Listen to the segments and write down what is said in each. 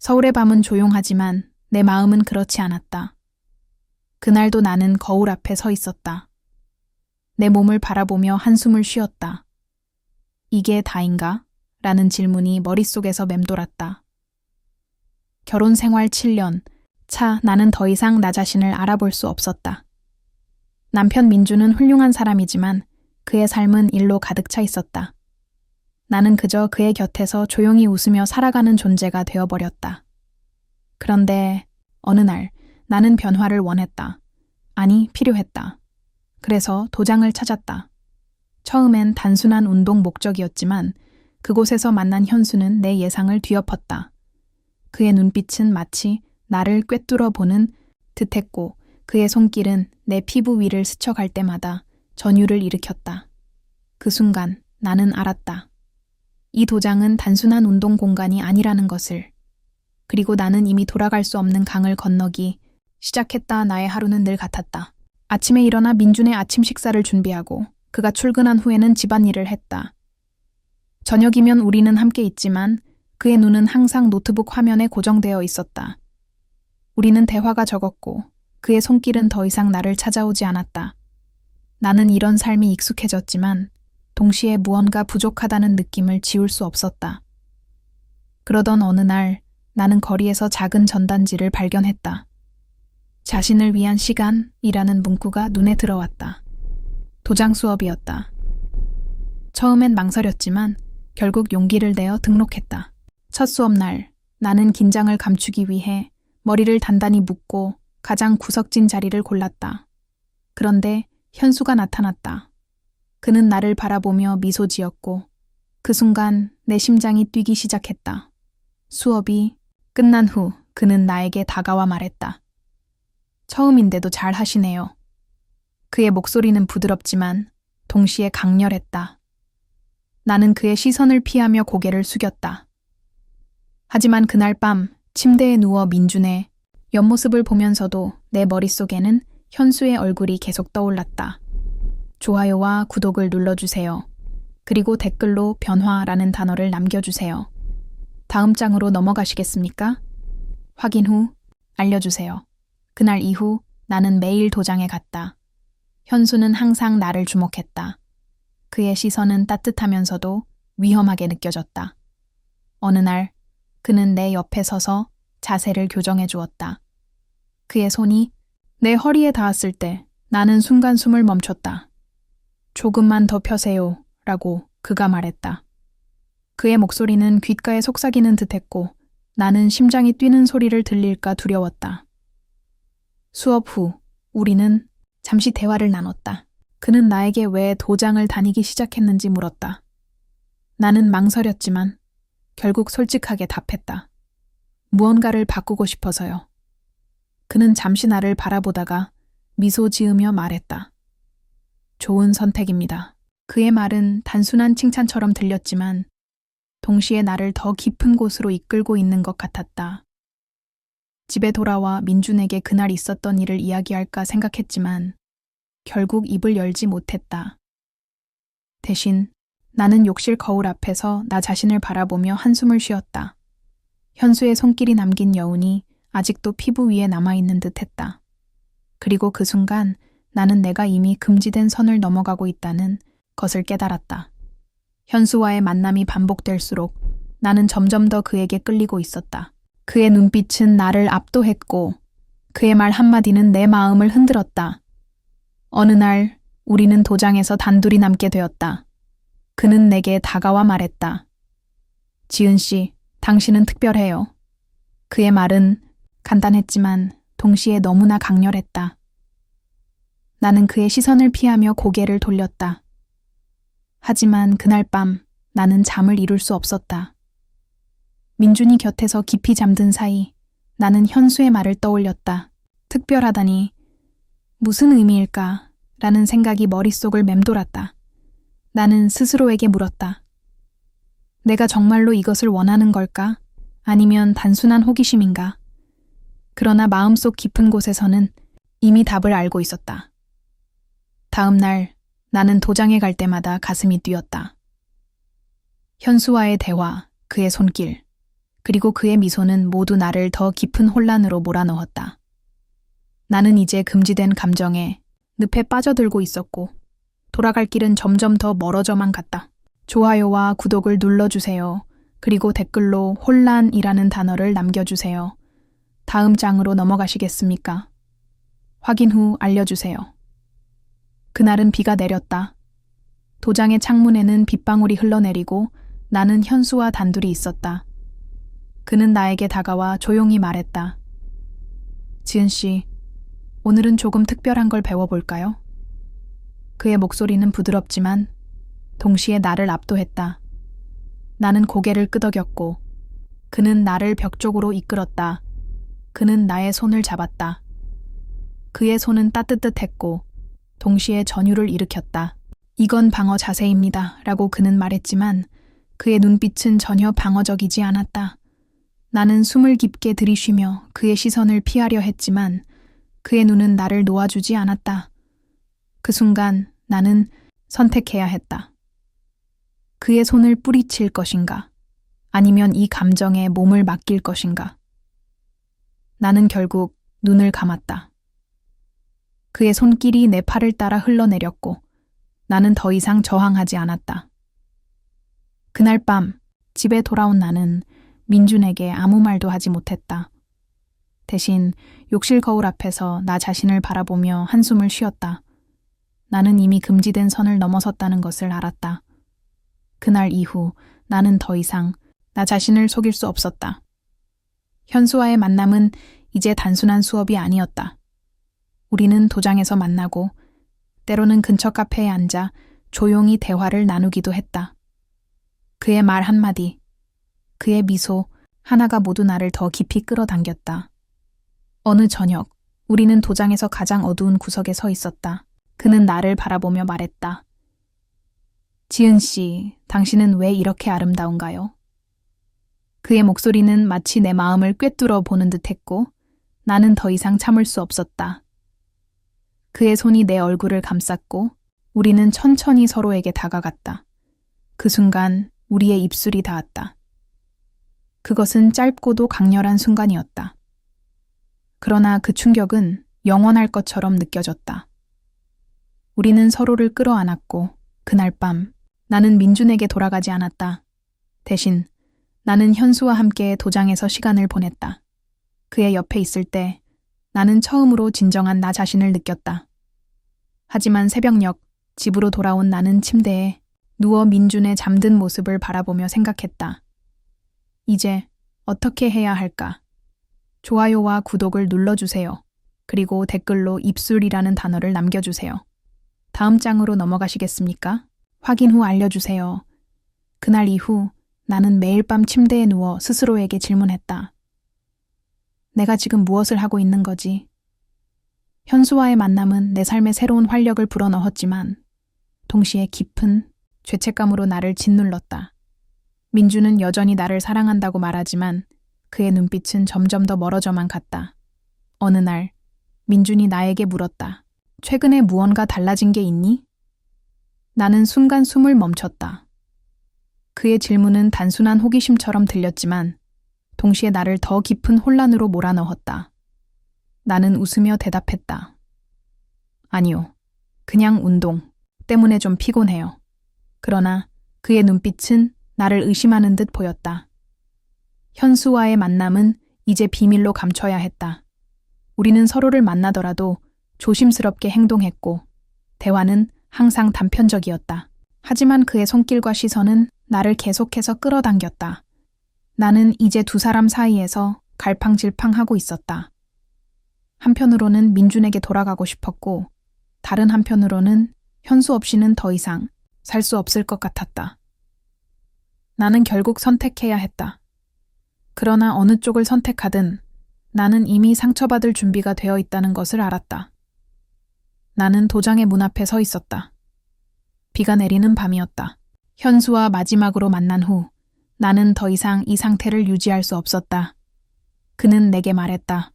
서울의 밤은 조용하지만 내 마음은 그렇지 않았다. 그날도 나는 거울 앞에 서 있었다. 내 몸을 바라보며 한숨을 쉬었다. 이게 다인가? 라는 질문이 머릿속에서 맴돌았다. 결혼 생활 7년. 차, 나는 더 이상 나 자신을 알아볼 수 없었다. 남편 민주는 훌륭한 사람이지만 그의 삶은 일로 가득 차 있었다. 나는 그저 그의 곁에서 조용히 웃으며 살아가는 존재가 되어버렸다. 그런데 어느 날 나는 변화를 원했다. 아니, 필요했다. 그래서 도장을 찾았다. 처음엔 단순한 운동 목적이었지만 그곳에서 만난 현수는 내 예상을 뒤엎었다. 그의 눈빛은 마치 나를 꿰뚫어 보는 듯했고 그의 손길은 내 피부 위를 스쳐갈 때마다 전율을 일으켰다. 그 순간 나는 알았다. 이 도장은 단순한 운동 공간이 아니라는 것을. 그리고 나는 이미 돌아갈 수 없는 강을 건너기 시작했다 나의 하루는 늘 같았다. 아침에 일어나 민준의 아침 식사를 준비하고 그가 출근한 후에는 집안일을 했다. 저녁이면 우리는 함께 있지만 그의 눈은 항상 노트북 화면에 고정되어 있었다. 우리는 대화가 적었고 그의 손길은 더 이상 나를 찾아오지 않았다. 나는 이런 삶이 익숙해졌지만 동시에 무언가 부족하다는 느낌을 지울 수 없었다. 그러던 어느 날 나는 거리에서 작은 전단지를 발견했다. 자신을 위한 시간이라는 문구가 눈에 들어왔다. 도장 수업이었다. 처음엔 망설였지만 결국 용기를 내어 등록했다. 첫 수업 날 나는 긴장을 감추기 위해 머리를 단단히 묶고 가장 구석진 자리를 골랐다. 그런데 현수가 나타났다. 그는 나를 바라보며 미소 지었고 그 순간 내 심장이 뛰기 시작했다. 수업이 끝난 후 그는 나에게 다가와 말했다. 처음인데도 잘 하시네요. 그의 목소리는 부드럽지만 동시에 강렬했다. 나는 그의 시선을 피하며 고개를 숙였다. 하지만 그날 밤 침대에 누워 민준의 옆모습을 보면서도 내 머릿속에는 현수의 얼굴이 계속 떠올랐다. 좋아요와 구독을 눌러주세요. 그리고 댓글로 변화라는 단어를 남겨주세요. 다음 장으로 넘어가시겠습니까? 확인 후 알려주세요. 그날 이후 나는 매일 도장에 갔다. 현수는 항상 나를 주목했다. 그의 시선은 따뜻하면서도 위험하게 느껴졌다. 어느 날 그는 내 옆에 서서 자세를 교정해 주었다. 그의 손이 내 허리에 닿았을 때 나는 순간 숨을 멈췄다. 조금만 더 펴세요. 라고 그가 말했다. 그의 목소리는 귓가에 속삭이는 듯 했고 나는 심장이 뛰는 소리를 들릴까 두려웠다. 수업 후 우리는 잠시 대화를 나눴다. 그는 나에게 왜 도장을 다니기 시작했는지 물었다. 나는 망설였지만 결국 솔직하게 답했다. 무언가를 바꾸고 싶어서요. 그는 잠시 나를 바라보다가 미소 지으며 말했다. 좋은 선택입니다. 그의 말은 단순한 칭찬처럼 들렸지만 동시에 나를 더 깊은 곳으로 이끌고 있는 것 같았다. 집에 돌아와 민준에게 그날 있었던 일을 이야기할까 생각했지만 결국 입을 열지 못했다. 대신 나는 욕실 거울 앞에서 나 자신을 바라보며 한숨을 쉬었다. 현수의 손길이 남긴 여운이 아직도 피부 위에 남아있는 듯 했다. 그리고 그 순간 나는 내가 이미 금지된 선을 넘어가고 있다는 것을 깨달았다. 현수와의 만남이 반복될수록 나는 점점 더 그에게 끌리고 있었다. 그의 눈빛은 나를 압도했고 그의 말 한마디는 내 마음을 흔들었다. 어느 날 우리는 도장에서 단둘이 남게 되었다. 그는 내게 다가와 말했다. 지은 씨, 당신은 특별해요. 그의 말은 간단했지만 동시에 너무나 강렬했다. 나는 그의 시선을 피하며 고개를 돌렸다. 하지만 그날 밤 나는 잠을 이룰 수 없었다. 민준이 곁에서 깊이 잠든 사이 나는 현수의 말을 떠올렸다. 특별하다니 무슨 의미일까? 라는 생각이 머릿속을 맴돌았다. 나는 스스로에게 물었다. 내가 정말로 이것을 원하는 걸까? 아니면 단순한 호기심인가? 그러나 마음속 깊은 곳에서는 이미 답을 알고 있었다. 다음 날 나는 도장에 갈 때마다 가슴이 뛰었다. 현수와의 대화, 그의 손길, 그리고 그의 미소는 모두 나를 더 깊은 혼란으로 몰아넣었다. 나는 이제 금지된 감정에 늪에 빠져들고 있었고, 돌아갈 길은 점점 더 멀어져만 갔다. 좋아요와 구독을 눌러주세요. 그리고 댓글로 혼란이라는 단어를 남겨주세요. 다음 장으로 넘어가시겠습니까? 확인 후 알려주세요. 그날은 비가 내렸다. 도장의 창문에는 빗방울이 흘러내리고 나는 현수와 단둘이 있었다. 그는 나에게 다가와 조용히 말했다. 지은 씨, 오늘은 조금 특별한 걸 배워볼까요? 그의 목소리는 부드럽지만 동시에 나를 압도했다. 나는 고개를 끄덕였고 그는 나를 벽 쪽으로 이끌었다. 그는 나의 손을 잡았다. 그의 손은 따뜻했고 동시에 전율을 일으켰다. 이건 방어 자세입니다. 라고 그는 말했지만 그의 눈빛은 전혀 방어적이지 않았다. 나는 숨을 깊게 들이쉬며 그의 시선을 피하려 했지만 그의 눈은 나를 놓아주지 않았다. 그 순간 나는 선택해야 했다. 그의 손을 뿌리칠 것인가? 아니면 이 감정에 몸을 맡길 것인가? 나는 결국 눈을 감았다. 그의 손길이 내 팔을 따라 흘러내렸고 나는 더 이상 저항하지 않았다. 그날 밤 집에 돌아온 나는 민준에게 아무 말도 하지 못했다. 대신 욕실 거울 앞에서 나 자신을 바라보며 한숨을 쉬었다. 나는 이미 금지된 선을 넘어섰다는 것을 알았다. 그날 이후 나는 더 이상 나 자신을 속일 수 없었다. 현수와의 만남은 이제 단순한 수업이 아니었다. 우리는 도장에서 만나고 때로는 근처 카페에 앉아 조용히 대화를 나누기도 했다. 그의 말 한마디, 그의 미소 하나가 모두 나를 더 깊이 끌어당겼다. 어느 저녁, 우리는 도장에서 가장 어두운 구석에 서 있었다. 그는 나를 바라보며 말했다. 지은 씨, 당신은 왜 이렇게 아름다운가요? 그의 목소리는 마치 내 마음을 꿰뚫어 보는 듯 했고, 나는 더 이상 참을 수 없었다. 그의 손이 내 얼굴을 감쌌고, 우리는 천천히 서로에게 다가갔다. 그 순간 우리의 입술이 닿았다. 그것은 짧고도 강렬한 순간이었다. 그러나 그 충격은 영원할 것처럼 느껴졌다. 우리는 서로를 끌어안았고, 그날 밤 나는 민준에게 돌아가지 않았다. 대신 나는 현수와 함께 도장에서 시간을 보냈다. 그의 옆에 있을 때 나는 처음으로 진정한 나 자신을 느꼈다. 하지만 새벽녘 집으로 돌아온 나는 침대에 누워 민준의 잠든 모습을 바라보며 생각했다. 이제 어떻게 해야 할까? 좋아요와 구독을 눌러주세요. 그리고 댓글로 입술이라는 단어를 남겨주세요. 다음 장으로 넘어가시겠습니까? 확인 후 알려주세요. 그날 이후 나는 매일 밤 침대에 누워 스스로에게 질문했다. 내가 지금 무엇을 하고 있는 거지? 현수와의 만남은 내 삶에 새로운 활력을 불어넣었지만 동시에 깊은 죄책감으로 나를 짓눌렀다. 민주는 여전히 나를 사랑한다고 말하지만 그의 눈빛은 점점 더 멀어져만 갔다. 어느 날 민준이 나에게 물었다. 최근에 무언가 달라진 게 있니? 나는 순간 숨을 멈췄다. 그의 질문은 단순한 호기심처럼 들렸지만 동시에 나를 더 깊은 혼란으로 몰아넣었다. 나는 웃으며 대답했다. 아니요. 그냥 운동 때문에 좀 피곤해요. 그러나 그의 눈빛은 나를 의심하는 듯 보였다. 현수와의 만남은 이제 비밀로 감춰야 했다. 우리는 서로를 만나더라도 조심스럽게 행동했고, 대화는 항상 단편적이었다. 하지만 그의 손길과 시선은 나를 계속해서 끌어당겼다. 나는 이제 두 사람 사이에서 갈팡질팡하고 있었다. 한편으로는 민준에게 돌아가고 싶었고, 다른 한편으로는 현수 없이는 더 이상 살 수 없을 것 같았다. 나는 결국 선택해야 했다. 그러나 어느 쪽을 선택하든 나는 이미 상처받을 준비가 되어 있다는 것을 알았다. 나는 도장의 문 앞에 서 있었다. 비가 내리는 밤이었다. 현수와 마지막으로 만난 후 나는 더 이상 이 상태를 유지할 수 없었다. 그는 내게 말했다.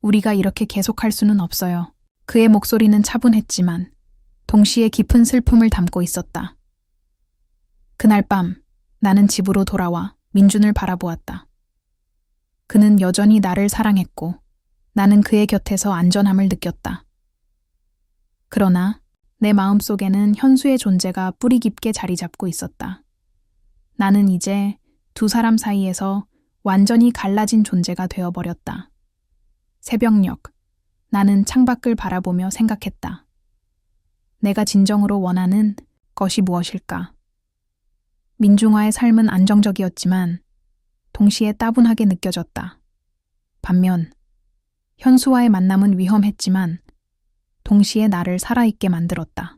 우리가 이렇게 계속할 수는 없어요. 그의 목소리는 차분했지만 동시에 깊은 슬픔을 담고 있었다. 그날 밤 나는 집으로 돌아와 민준을 바라보았다. 그는 여전히 나를 사랑했고 나는 그의 곁에서 안전함을 느꼈다. 그러나 내 마음 속에는 현수의 존재가 뿌리 깊게 자리 잡고 있었다. 나는 이제 두 사람 사이에서 완전히 갈라진 존재가 되어버렸다. 새벽녘, 나는 창밖을 바라보며 생각했다. 내가 진정으로 원하는 것이 무엇일까? 민중화의 삶은 안정적이었지만 동시에 따분하게 느껴졌다. 반면 현수와의 만남은 위험했지만 동시에 나를 살아있게 만들었다.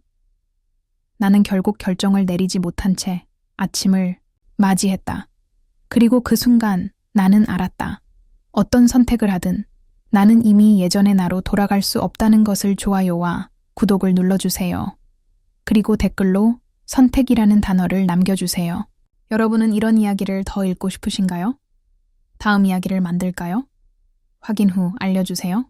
나는 결국 결정을 내리지 못한 채 아침을 맞이했다. 그리고 그 순간 나는 알았다. 어떤 선택을 하든 나는 이미 예전의 나로 돌아갈 수 없다는 것을 좋아요와 구독을 눌러주세요. 그리고 댓글로 선택이라는 단어를 남겨주세요. 여러분은 이런 이야기를 더 읽고 싶으신가요? 다음 이야기를 만들까요? 확인 후 알려주세요.